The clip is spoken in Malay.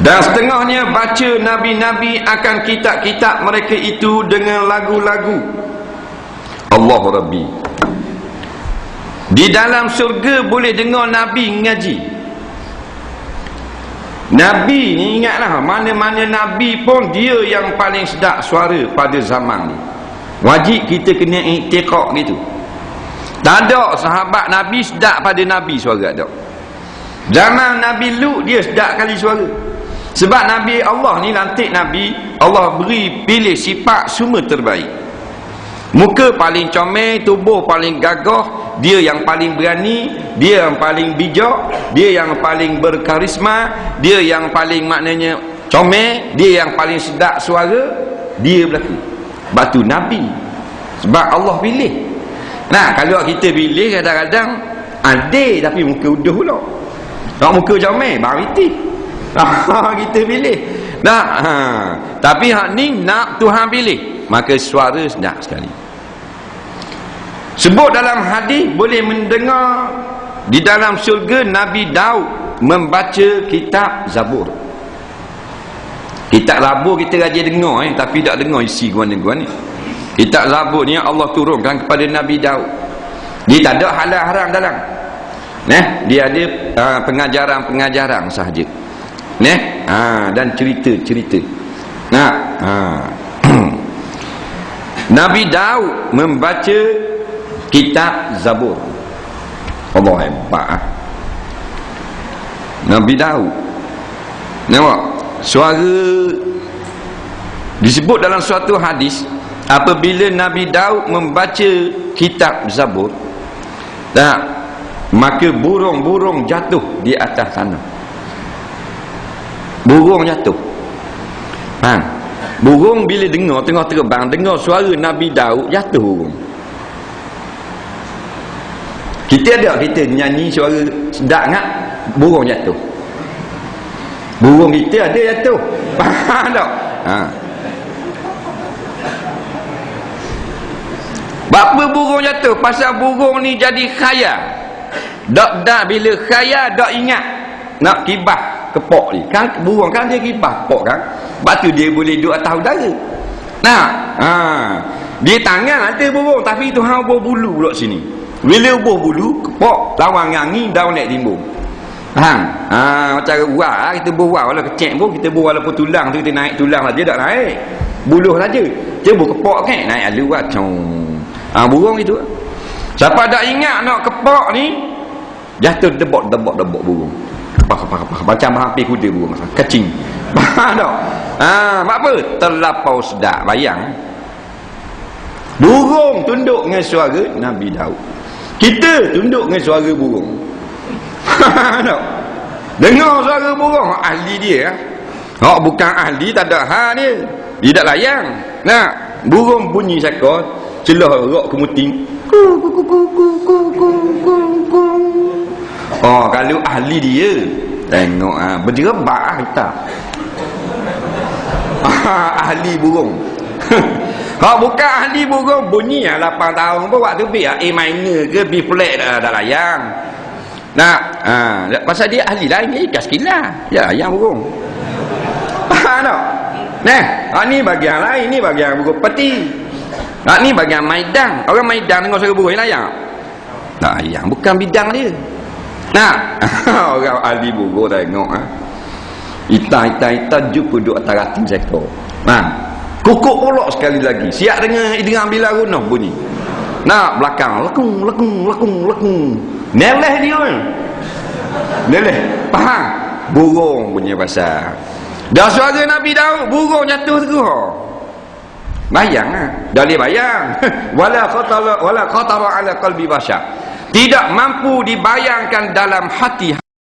Dan setengahnya baca Nabi-Nabi akan kitab-kitab mereka itu dengan lagu-lagu. Allah Rabbi. Di dalam surga boleh dengar Nabi ngaji. Nabi ni ingatlah mana-mana Nabi pun dia yang paling sedap suara pada zaman ni. Wajib kita kena iktiqak gitu. Tak ada sahabat Nabi sedap pada Nabi suara tak. Zaman Nabi Lut dia sedap kali suara. Sebab Nabi Allah ni lantik Nabi, Allah beri pilih sifat semua terbaik. Muka paling comel, tubuh paling gagah, dia yang paling berani, dia yang paling bijak, dia yang paling berkarisma, dia yang paling maknanya comel, dia yang paling sedap suara, dia berlaku. Batu Nabi. Sebab Allah pilih. Nah, kalau kita pilih kadang-kadang ada tapi muka udah pula. Nak muka comel, baru itu. Kita pilih. Nah, ha. tapi hak ni nak Tuhan pilih. Maka suara sedap sekali. Sebut dalam hadis boleh mendengar di dalam syurga Nabi Daud membaca kitab Zabur. Kitab Zabur kita rajin dengar eh tapi tak dengar isi guan-guan ni. Kitab Zabur ni Allah turunkan kepada Nabi Daud. Dia tak ada halal haram dalam. Nah, dia ada uh, pengajaran-pengajaran sahaja. Nah, ha, dan cerita-cerita. Nah, ha. Nabi Daud membaca kitab Zabur Allah hebat ah. Nabi Daud nampak suara disebut dalam suatu hadis apabila Nabi Daud membaca kitab Zabur tak maka burung-burung jatuh di atas sana burung jatuh ha burung bila dengar tengah terbang dengar suara Nabi Daud jatuh burung kita ada kita nyanyi suara sedap ngak burung jatuh. Burung kita ada jatuh. Faham tak? Ha. Bapa burung jatuh pasal burung ni jadi khayal. Dak dak bila khayal dak ingat nak kibah kepok ni. Kan burung kan dia kibah kepok kan. Sebab tu dia boleh duduk atas udara. Nah, ha. Dia tangan ada burung tapi Tuhan bulu pula sini. Bila ubuh bulu, kepok, lawan ngangi, daun naik timbul. Faham? Ha, macam uar, ha, kita buah wala kecek pun, kita buah walaupun tulang tu, kita naik tulang saja, tak naik. Buluh saja. Cuba kepok kan, naik alu lah. Ha, burung itu. Siapa tak ingat nak kepok ni, jatuh debok, debok, debok burung. Kepah. Macam hampir kuda burung. Kecing. Faham tak? Ha, apa? Terlapau sedap. Bayang. Burung tunduk dengan suara Nabi Daud. Kita tunduk dengan suara burung. tak? Dengar suara burung, ahli dia. Oh, bukan ahli, tak ada hal dia. Dia tak layang. Nah, burung bunyi sakor, celah rok kemuting. Oh, kalau ahli dia, tengok ah, berjerebak ah kita. ahli burung. Kalau bukan ahli burung bunyi lah 8 tahun pun waktu B A minor ke B flat dah, dah layang. Nah, ha, pasal dia ahli lain dia ikas kila. Ya, yang burung. Faham tak? Nah, ha, ni bagian lain, ni bagian burung peti. Ha, ni bagian maidang. Orang maidang dengar suara burung layang. Tak yang bukan bidang dia. Nah, orang ahli burung tengok ha. Ita ita ita jumpa duk atas rating sektor. Nah, Kukuk pulak sekali lagi. Siap dengan dengan bila runah bunyi. Nak belakang lekung lekung lekung lekung. Neleh dia. Neleh. Faham? Burung punya bahasa. Dah suara Nabi Daud, burung jatuh tu. Bayang ah. Dah boleh bayang. wala khatara wala khatara ala qalbi bashar. Tidak mampu dibayangkan dalam hati